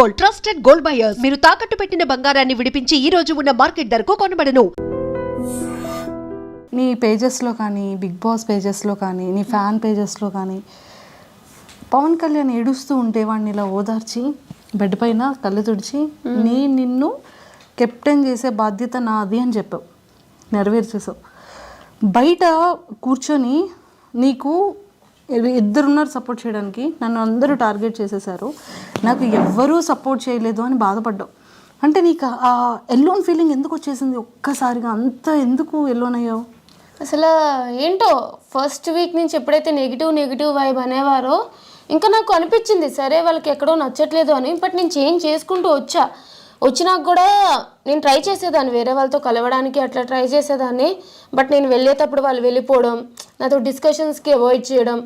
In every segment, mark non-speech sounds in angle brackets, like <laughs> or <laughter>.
Gold trusted gold buyers. మీరు తాకట్టు పెట్టిన బంగారాన్ని విడిపించి ఈ రోజు ఉన్న మార్కెట్ ధరకు కొనబడను. నీ పేజెస్లో కానీ బిగ్ బాస్ పేజెస్లో కానీ నీ ఫ్యాన్ పేజెస్లో కానీ పవన్ కళ్యాణ్ ఏడుస్తూ ఉంటే వాడిని ఇలా ఓదార్చి బెడ్ పైన కళ్ళు తుడిచి నీ నిన్ను కెప్టెన్ చేసే బాధ్యత నాది అని చెప్పావు. నెరవేర్చేసావు బయట కూర్చొని నీకు ఇద్దరు ఇద్దరున్నారు సపోర్ట్ చేయడానికి. నన్ను అందరూ టార్గెట్ చేసేసారు. నాకు ఎవ్వరూ సపోర్ట్ చేయలేదు అని బాధపడ్డావు అంటే నీకు ఆ ఎల్లోన్ ఫీలింగ్ ఎందుకు వచ్చేసింది? ఒక్కసారిగా అంత ఎందుకు ఎల్లోన్ అయ్యావు? అసలు ఏంటో ఫస్ట్ వీక్ నుంచి ఎప్పుడైతే నెగిటివ్ నెగిటివ్ వైబ్ అనేవారో ఇంకా నాకు అనిపించింది సరే వాళ్ళకి ఎక్కడో నచ్చట్లేదు అని. బట్ నేను చేంజ్ చేసుకుంటూ వచ్చా. వచ్చినాక కూడా నేను ట్రై చేసేదాన్ని వేరే వాళ్ళతో కలవడానికి అట్లా ట్రై చేసేదాన్ని. బట్ నేను వెళ్ళేటప్పుడు వాళ్ళు వెళ్ళిపోవడం నాతో డిస్కషన్స్కి అవాయిడ్ చేయడం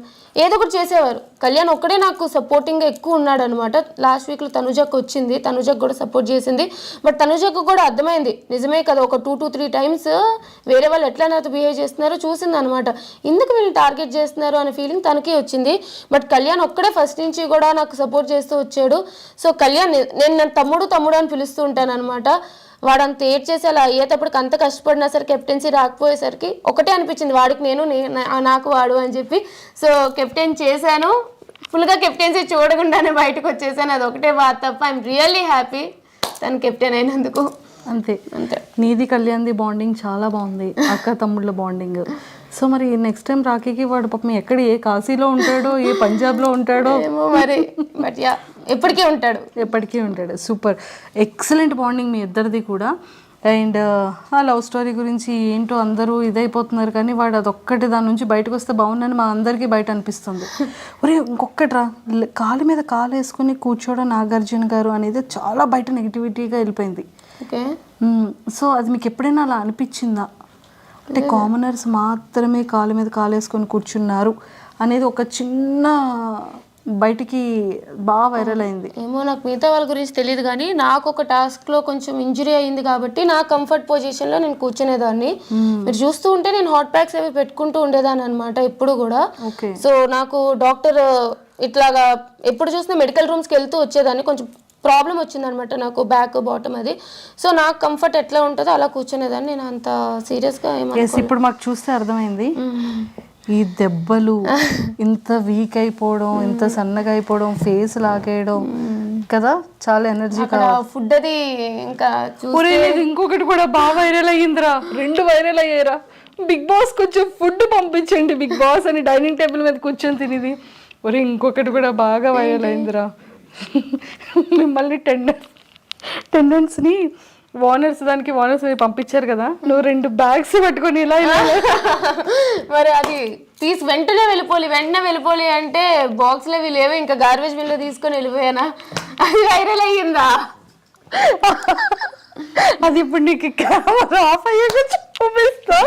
ఏదో ఒకటి చేసేవారు. కళ్యాణ్ ఒక్కడే నాకు సపోర్టింగ్గా ఎక్కువ ఉన్నాడు అనమాట లాస్ట్ వీక్లో తనుజకు వచ్చింది తనుజకు కూడా సపోర్ట్ చేసింది. బట్ తనుజకు కూడా అర్థమైంది. నిజమే కదా ఒక టూ టూ త్రీ టైమ్స్ వేరే వాళ్ళు ఎట్లా నాతో బిహేవ్ చేస్తున్నారో చూసింది అనమాట ఎందుకు వీళ్ళు టార్గెట్ చేస్తున్నారు అనే ఫీలింగ్ తనకే వచ్చింది. బట్ కళ్యాణ్ ఒక్కడే ఫస్ట్ నుంచి కూడా నాకు సపోర్ట్ చేస్తూ వచ్చాడు. సో కళ్యాణ్ నేను నన్ను తమ్ముడు తమ్ముడు అని పిలుస్తూ ఉంటాను అనమాట వాడు అంత ఏడ్ చేసి అలా అయ్యేటప్పటికి అంత కష్టపడినా సరే కెప్టెన్సీ రాకపోయేసరికి ఒకటే అనిపించింది వాడికి నేను నాకు వాడు అని చెప్పి. సో కెప్టెన్ చేశాను. ఫుల్గా కెప్టెన్సీ చూడకుండానే బయటకు వచ్చేసాను అది ఒకటే బాధ తప్ప ఐఎమ్ రియల్లీ హ్యాపీ తను కెప్టెన్ అయినందుకు. అంతే. అంతే. నీది కళ్యాణ్ది బాండింగ్ చాలా బాగుంది. అక్క తమ్ముళ్ళ బాండింగ్ సో మరి నెక్స్ట్ టైం రాఖీకి వాడు పాపం ఎక్కడ ఏ కాశీలో ఉంటాడో ఏ పంజాబ్లో ఉంటాడో. ఏమో మరి. బట్ యా ఎప్పటికీ ఉంటాడు. ఎప్పటికీ ఉంటాడు. సూపర్ ఎక్సలెంట్ బాండింగ్ మీ ఇద్దరిది కూడా. అండ్ ఆ లవ్ స్టోరీ గురించి ఏంటో అందరూ ఇదైపోతున్నారు కానీ వాడు అదొక్కటి దాని నుంచి బయటకు వస్తే బాగుందని మా అందరికీ బయట అనిపిస్తుంది. ఒరే ఇంకొకట్రా ల- కాలు మీద కాలు వేసుకుని కూర్చోవడం నాగార్జున గారు అనేది చాలా బయట నెగిటివిటీగా వెళ్ళిపోయింది. సో అది మీకు ఎప్పుడైనా అలా అనిపించిందా? అంటే కామనర్స్ మాత్రమే కాలు మీద కాలు వేసుకొని కూర్చున్నారు అనేది ఒక చిన్న బయటికి బాగా వైరల్ అయింది. ఏమో నాకు మిగతా వాళ్ళ గురించి తెలియదు కానీ నాకు ఒక టాస్క్లో కొంచెం ఇంజురీ అయింది కాబట్టి నా కంఫర్ట్ పొజిషన్లో నేను కూర్చునేదాన్ని. మీరు చూస్తూ ఉంటే నేను హాట్ ప్యాక్స్ అవి పెట్టుకుంటూ ఉండేదాన్ని అనమాట ఎప్పుడు కూడా. ఓకే. సో నాకు డాక్టర్ ఇట్లాగా ఎప్పుడు చూసినా మెడికల్ రూమ్స్కి వెళ్తూ వచ్చేదాన్ని. కొంచెం ప్రాబ్లం వచ్చిందనమాట నాకు బ్యాక్ బాటమ్ అది. సో నాకు కంఫర్ట్ ఎట్లా ఉంటుందో అలా కూర్చునేదాన్ని. నేను అంత సీరియస్గా ఇప్పుడు మాకు చూస్తే అర్థమైంది. ఈ దెబ్బలు <laughs> ఇంత వీక్ అయిపోవడం ఇంత సన్నగా అయిపోవడం ఫేస్ లాగేయడం కదా చాలా ఎనర్జీ ఫుడ్ అది ఇంకా ఇంకొకటి కూడా బాగా వైరల్ అయ్యిందిరా. రెండు వైరల్ అయ్యారా బిగ్ బాస్ కొంచెం ఫుడ్ పంపించండి బిగ్ బాస్ అని డైనింగ్ టేబుల్ మీద కూర్చొని తినేది. ఒరే ఇంకొకటి కూడా బాగా వైరల్ అయిందిరా మిమ్మల్ని టెండర్ టెండెన్స్ని వానర్స్ దానికి వానర్స్ పంపించారు కదా. నువ్వు రెండు బ్యాగ్స్ పట్టుకొని ఇలా ఇలా మరి అది తీసి వెంటనే వెళ్ళిపోలి వెంటనే వెళ్ళిపోలి అంటే బాక్స్లో లేవు ఇంకా గార్బేజ్ బిన్లో తీసుకొని వెళ్ళిపోయానా? అది వైరల్ అయ్యిందా? అది ఇప్పుడు నీకు కెమెరా ఆఫ్ అయ్యాక చూపిస్తా?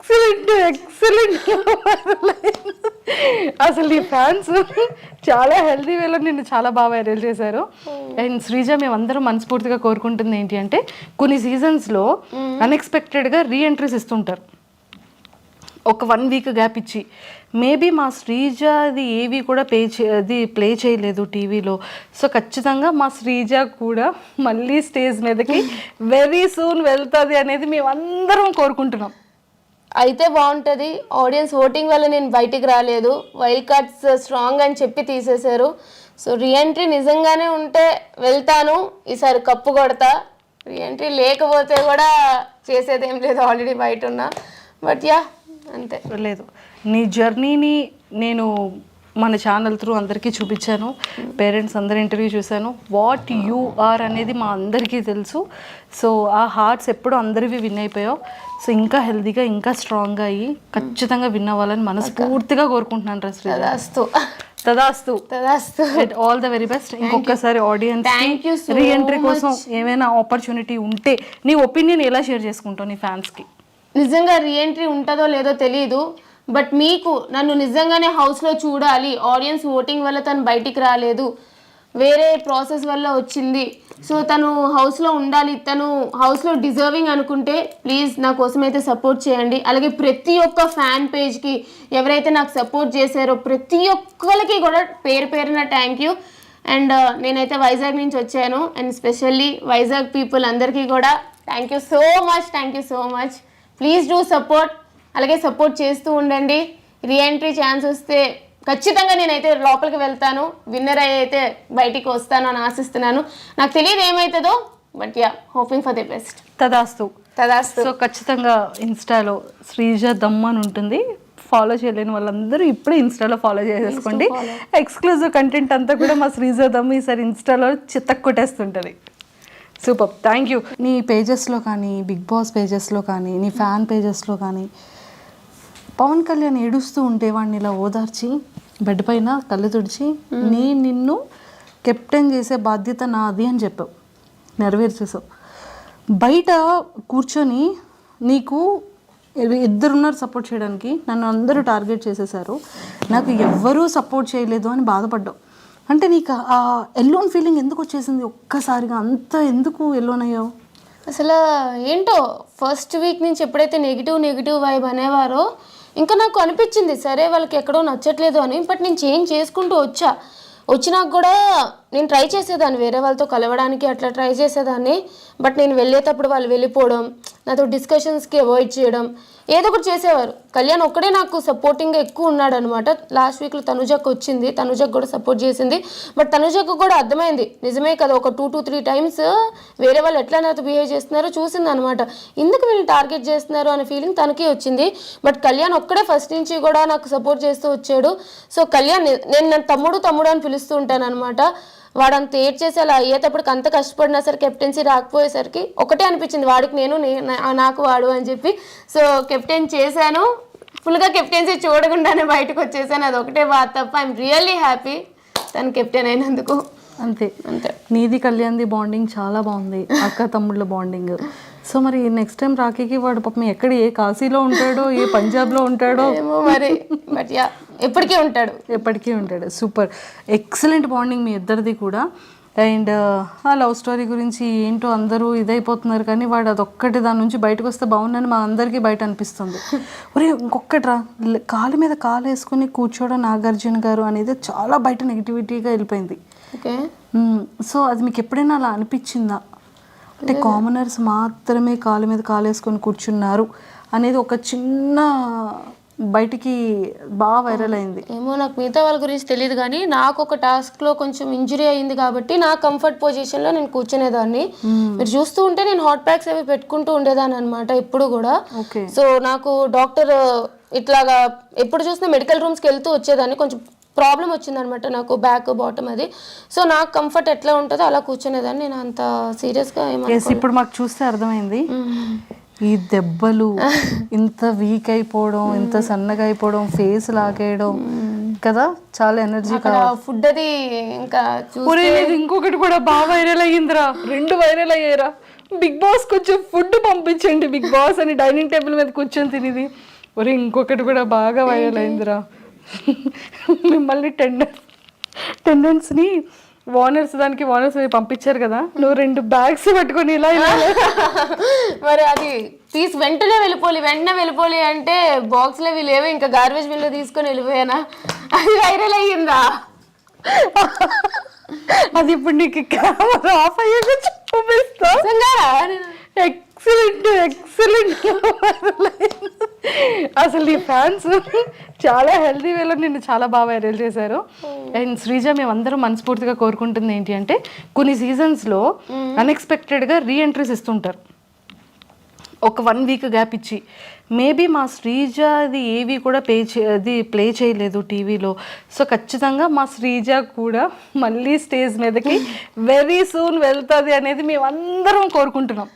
ఎక్సలెంట్ ఎక్సలెంట్ అసలు ఈ ఫ్యాన్స్ చాలా హెల్తీ వేలో నిన్ను చాలా బాగా వైరల్ చేశారు. అండ్ శ్రీజ మేమందరం మనస్ఫూర్తిగా కోరుకుంటుంది ఏంటి అంటే కొన్ని సీజన్స్లో అన్ఎక్స్పెక్టెడ్గా రీ ఎంట్రీస్ ఇస్తుంటారు. ఒక వన్ వీక్ గ్యాప్ ఇచ్చి మేబీ మా శ్రీజ అది ఏవి కూడా పే చే అది ప్లే చేయలేదు టీవీలో. సో ఖచ్చితంగా మా శ్రీజ కూడా మళ్ళీ స్టేజ్ మీదకి వెరీ సూన్ వెళ్తుంది అనేది మేమందరం కోరుకుంటున్నాం. అయితే బాగుంటుంది. ఆడియన్స్ ఓటింగ్ వల్ల నేను బయటికి రాలేదు. వైల్డ్ కార్డ్స్ స్ట్రాంగ్ అని చెప్పి తీసేశారు. సో రీఎంట్రీ నిజంగానే ఉంటే వెళ్తాను. ఈసారి కప్పు కొడతా. రీఎంట్రీ లేకపోతే కూడా చేసేది ఏం లేదు. ఆల్రెడీ బయట ఉన్నా. బట్ యా అంతే. లేదు. నీ జర్నీని నేను మన ఛానల్ త్రూ అందరికీ చూపించాను. పేరెంట్స్ అందరి ఇంటర్వ్యూ చూశాను. వాట్ యు ఆర్ అనేది మా అందరికీ తెలుసు. సో ఆ హార్ట్స్ ఎప్పుడు అందరివి విన్ అయిపోయావు. సో ఇంకా హెల్తీగా ఇంకా స్ట్రాంగ్గా అయ్యి ఖచ్చితంగా విన్ అవ్వాలని మనస్ఫూర్తిగా కోరుకుంటున్నాను రా శ్రీధర్. తదాస్తు. తదాస్తు. ఆల్ ద వెరీ బెస్ట్ ఇంకొకసారి audience Thank you so re entry కోసం ఏమైనా ఆపర్చునిటీ ఉంటే నీ ఒపీనియన్ ఎలా షేర్ చేసుకుంటావు నీ ఫ్యాన్స్కి నిజంగా రీఎంట్రీ ఉంటుందో లేదో తెలియదు బట్ మీకు నన్ను నిజంగానే హౌస్లో చూడాలి. ఆడియన్స్ ఓటింగ్ వల్ల తను బయటికి రాలేదు. వేరే ప్రాసెస్ వల్ల వచ్చింది. సో తను హౌస్లో ఉండాలి. తను హౌస్లో డిజర్వింగ్ అనుకుంటే ప్లీజ్ నా కోసం అయితే సపోర్ట్ చేయండి. అలాగే ప్రతి ఒక్క ఫ్యాన్ పేజ్కి ఎవరైతే నాకు సపోర్ట్ చేశారో ప్రతి ఒక్కరికి కూడా పేరు పేరున థ్యాంక్ యూ అండ్ నేనైతే వైజాగ్ నుంచి వచ్చాను. అండ్ స్పెషల్లీ వైజాగ్ పీపుల్ అందరికీ కూడా thank you so much thank you so much please do support అలాగే సపోర్ట్ చేస్తూ ఉండండి. రీఎంట్రీ ఛాన్స్ వస్తే ఖచ్చితంగా నేనైతే లోపలికి వెళ్తాను. విన్నర్ అయ్యి అయితే బయటికి వస్తాను అని ఆశిస్తున్నాను. నాకు తెలియదు ఏమవుతుందో but yeah hoping for the best తదాస్తు. తదాస్తు. సో ఖచ్చితంగా ఇన్స్టాలో శ్రీజ దమ్ అని ఉంటుంది. ఫాలో చేయలేని వాళ్ళందరూ ఇప్పుడే ఇన్స్టాలో ఫాలో చేసేసుకోండి. ఎక్స్క్లూజివ్ కంటెంట్ అంతా కూడా మా శ్రీజ దమ్ ఈసారి ఇన్స్టాలో చిత్తకు కొట్టేస్తుంటుంది. సూపర్ థ్యాంక్ యూ నీ పేజెస్లో కానీ బిగ్ బాస్ పేజెస్లో కానీ నీ ఫ్యాన్ పేజెస్లో కానీ పవన్ కళ్యాణ్ ఏడుస్తూ ఉంటే వాడిని ఇలా ఓదార్చి బెడ్ పైన కళ్ళు తుడిచి నేను నిన్ను కెప్టెన్ చేసే బాధ్యత నాది అని చెప్పావు. నెరవేర్చేసావు బయట కూర్చొని నీకు ఇద్దరున్నారు సపోర్ట్ చేయడానికి నన్ను అందరూ టార్గెట్ చేసేసారు నాకు ఎవ్వరూ సపోర్ట్ చేయలేదు అని బాధపడ్డావు. అంటే నీకు ఆ ఎల్లోన్ ఫీలింగ్ ఎందుకు వచ్చేసింది? ఒక్కసారిగా అంత ఎందుకు ఎల్లోన్ అయ్యావు? అసలు ఏంటో ఫస్ట్ వీక్ నుంచి ఎప్పుడైతే నెగిటివ్ నెగిటివ్ వైబ్ అనేవారో ఇంకా నాకు అనిపించింది సరే వాళ్ళకి ఎక్కడో నచ్చట్లేదు అని. బట్ నేను చేంజ్ చేసుకుంటూ వచ్చా. వచ్చినాక కూడా నేను ట్రై చేసేదాన్ని వేరే వాళ్ళతో కలవడానికి అట్లా ట్రై చేసేదాన్ని. బట్ నేను వెళ్ళేటప్పుడు వాళ్ళు వెళ్ళిపోవడం నాతో డిస్కషన్స్కి అవాయిడ్ చేయడం ఏదో ఒకటి చేసేవారు. కళ్యాణ్ ఒక్కడే నాకు సపోర్టింగ్గా ఎక్కువ ఉన్నాడు అనమాట లాస్ట్ వీక్లో తనుజకు వచ్చింది. తనుజకు కూడా సపోర్ట్ చేసింది. బట్ తనుజకు కూడా అర్థమైంది. నిజమే కదా ఒక టూ టూ త్రీ టైమ్స్ వేరే వాళ్ళు ఎట్లా నాతో బిహేవ్ చేస్తున్నారో చూసింది అనమాట ఎందుకు వీళ్ళు టార్గెట్ చేస్తున్నారు అనే ఫీలింగ్ తనకి వచ్చింది. బట్ కళ్యాణ్ ఒక్కడే ఫస్ట్ నుంచి కూడా నాకు సపోర్ట్ చేస్తూ వచ్చాడు. సో కళ్యాణ్ నేను నన్ను తమ్ముడు తమ్ముడు అని పిలుస్తూ ఉంటాను అనమాట వాడు అంత ఏడ్ చేసి అలా అయ్యేటప్పటికి అంత కష్టపడినా సరే కెప్టెన్సీ రాకపోయేసరికి ఒకటే అనిపించింది వాడికి నేను నాకు వాడు అని చెప్పి. సో కెప్టెన్ చేశాను. ఫుల్గా కెప్టెన్సీ చూడకుండానే బయటకు వచ్చేసాను. అది ఒకటే బాధ తప్ప ఐఎమ్ రియల్లీ హ్యాపీ తను కెప్టెన్ అయినందుకు. అంతే. అంతే. నీది కళ్యాణ్ది బాండింగ్ చాలా బాగుంది. అక్క తమ్ముళ్ళ బాండింగ్. సో మరి నెక్స్ట్ టైం రాఖీకి వాడు పాపం ఎక్కడ ఏ కాశీలో ఉంటాడో ఏ పంజాబ్లో ఉంటాడో? ఏమో మరి. బట్ యా ఎప్పటికీ ఉంటాడు. ఎప్పటికీ ఉంటాడు. సూపర్. ఎక్సలెంట్ బాండింగ్ మీ ఇద్దరిది కూడా. అండ్ ఆ లవ్ స్టోరీ గురించి ఏంటో అందరూ ఇదైపోతున్నారు కానీ వాడు అదొక్కటి దాని నుంచి బయటకు వస్తే బాగుందని మా అందరికీ బయట అనిపిస్తుంది. ఒరే ఇంకొకట్రా కాలు మీద కాలు వేసుకుని కూర్చోవడం నాగార్జున గారు అనేది చాలా బయట నెగిటివిటీగా వెళ్ళిపోయింది. ఓకే. సో అది మీకు ఎప్పుడైనా అలా అనిపించిందా? అంటే కామనర్స్ మాత్రమే కాలు మీద కాలు వేసుకొని కూర్చున్నారు అనేది ఒక చిన్న బయటికి బాగా వైరల్ అయింది. ఏమో నాకు మిగతా వాళ్ళ గురించి తెలియదు కానీ నాకు ఒక టాస్క్లో కొంచెం ఇంజురీ అయింది కాబట్టి నా కంఫర్ట్ పొజిషన్లో నేను కూర్చునేదాన్ని. మీరు చూస్తూ ఉంటే నేను హాట్ ప్యాక్స్ అవి పెట్టుకుంటూ ఉండేదాన్ని అనమాట ఎప్పుడు కూడా. ఓకే సో నాకు డాక్టర్ ఇట్లాగా ఎప్పుడు చూసినా మెడికల్ రూమ్స్కి వెళ్తూ వచ్చేదాన్ని. కొంచెం ప్రాబ్లం వచ్చిందనమాట నాకు బ్యాక్ బాటమ్ అది. సో నాకు కంఫర్ట్ ఎట్లా ఉంటుందో అలా కూర్చునేదాన్ని. నేను అంత సీరియస్గా ఎస్ ఇప్పుడు మాకు చూస్తే అర్థమైంది. ఈ దెబ్బలు ఇంత వీక్ అయిపోవడం ఇంత సన్నగా అయిపోవడం ఫేస్ లాగేయడం కదా? చాలా ఎనర్జీ ఫుడ్ అది ఇంకా ఇంకొకటి కూడా బాగా వైరల్ అయ్యిందిరా. రెండు వైరల్ అయ్యారా బిగ్ బాస్ కొంచెం ఫుడ్ పంపించండి బిగ్ బాస్ అని డైనింగ్ టేబుల్ మీద కూర్చొని తినేది. ఒరే ఇంకొకటి కూడా బాగా వైరల్ అయిందిరా మిమ్మల్ని టెండర్ టెండెన్స్ని ఓనర్స్ దానికి ఓనర్స్ పంపించారు కదా. నువ్వు రెండు బ్యాగ్స్ పట్టుకొని ఇలా ఇలా <laughs> మరి అది తీసి వెంటనే వెళ్ళిపోలి వెంటనే వెళ్ళిపోలి అంటే బాక్స్లో లేవు ఇంకా గార్బేజ్ బిన్లో తీసుకొని వెళ్ళిపోయానా? అది వైరల్ అయ్యిందా? <laughs> అది ఇప్పుడు నీకు కెమెరా ఆఫ్ అయ్యాక చూపిస్తా నిజంగానా? నేను- ఎక్సలెంట్ ఎక్సలెంట్ అసలు నీ ఫ్యాన్స్ చాలా హెల్తీ వేలో నిన్ను చాలా బాగా వైరల్ చేశారు. అండ్ శ్రీజ మేమందరం మనస్ఫూర్తిగా కోరుకుంటుంది ఏంటి అంటే కొన్ని సీజన్స్లో అన్ఎక్స్పెక్టెడ్గా రీఎంట్రీస్ ఇస్తుంటారు. ఒక వన్ వీక్ గ్యాప్ ఇచ్చి. మేబీ మా శ్రీజ అది ఏవి కూడా పే చే అది ప్లే చేయలేదు టీవీలో సో ఖచ్చితంగా మా శ్రీజ కూడా మళ్ళీ స్టేజ్ మీదకి వెరీ సూన్ వెళ్తుంది అనేది మేమందరం కోరుకుంటున్నాం.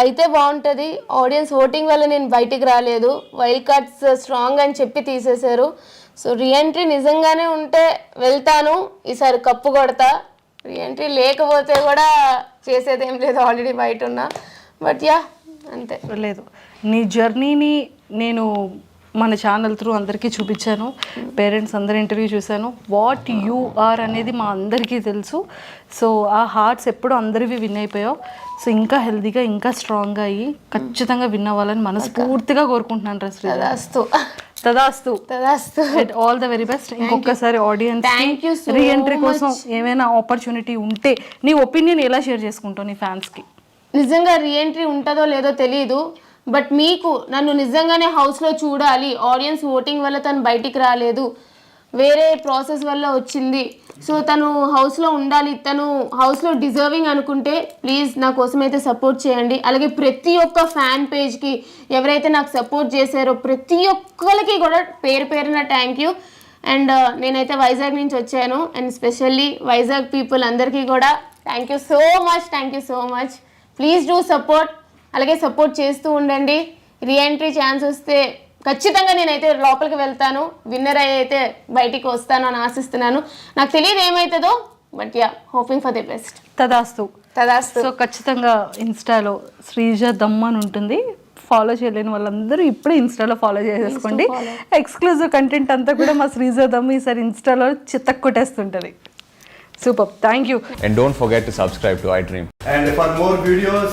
అయితే బాగుంటుంది. ఆడియన్స్ ఓటింగ్ వల్ల నేను బయటికి రాలేదు. వైల్డ్ కార్డ్స్ స్ట్రాంగ్ అని చెప్పి తీసేశారు. సో రీఎంట్రీ నిజంగానే ఉంటే వెళ్తాను. ఈసారి కప్పు కొడతా. రీఎంట్రీ లేకపోతే కూడా చేసేది ఏం లేదు. ఆల్రెడీ బయట ఉన్నా. బట్ యా అంతే. లేదు. నీ జర్నీని నేను మన ఛానల్ త్రూ అందరికీ చూపించాను. పేరెంట్స్ అందరి ఇంటర్వ్యూ చూశాను. వాట్ యు ఆర్ అనేది మా అందరికీ తెలుసు. సో ఆ హార్ట్స్ ఎప్పుడు అందరివి విన్ అయిపోయావు. సో ఇంకా హెల్తీగా ఇంకా స్ట్రాంగ్గా అయ్యి ఖచ్చితంగా విన్ అవ్వాలని మనస్ఫూర్తిగా కోరుకుంటున్నాను రా అస్తు తదాస్తు. తదాస్తు. ఆల్ ద వెరీ బెస్ట్ ఇంకొకసారి ఆడియన్స్ you so రీఎంట్రీ కోసం ఏమైనా ఆపర్చునిటీ ఉంటే నీ ఒపీనియన్ ఎలా షేర్ చేసుకుంటావు నీ ఫ్యాన్స్కి? నిజంగా రీఎంట్రీ ఉంటుందో లేదో తెలియదు బట్ మీకు నన్ను నిజంగానే హౌస్లో చూడాలి. ఆడియన్స్ ఓటింగ్ వల్ల తను బయటికి రాలేదు. వేరే ప్రాసెస్ వల్ల వచ్చింది. సో తను హౌస్లో ఉండాలి. తను హౌస్లో డిజర్వింగ్ అనుకుంటే ప్లీజ్ నా కోసం అయితే సపోర్ట్ చేయండి. అలాగే ప్రతి ఒక్క ఫ్యాన్ పేజ్కి ఎవరైతే నాకు సపోర్ట్ చేశారో ప్రతి ఒక్కరికి కూడా పేరు పేరున థ్యాంక్ యూ అండ్ నేనైతే వైజాగ్ నుంచి వచ్చాను. అండ్ స్పెషల్లీ వైజాగ్ పీపుల్ అందరికీ కూడా thank you so much thank you so much please do support అలాగే సపోర్ట్ చేస్తూ ఉండండి. రీఎంట్రీ ఛాన్స్ వస్తే ఖచ్చితంగా నేనైతే లోపలికి వెళ్తాను. విన్నర్ అయితే బయటికి వస్తాను అని ఆశిస్తున్నాను. నాకు తెలియదు ఏమవుతుందో but yeah hoping for the best. తదాస్తు. తదాస్తు. సో ఖచ్చితంగా ఇన్స్టాలో శ్రీజ దమ్ అని ఉంటుంది. ఫాలో చేయలేని వాళ్ళందరూ ఇప్పుడే ఇన్స్టాలో ఫాలో చేసేసుకోండి. ఎక్స్క్లూజివ్ కంటెంట్ అంతా కూడా మా శ్రీజ దమ్ ఈసారి ఇన్స్టాలో చిత్తక్ కొట్టేస్తుంటుంది. Super thank you And don't forget to subscribe to iDream. And for more videos,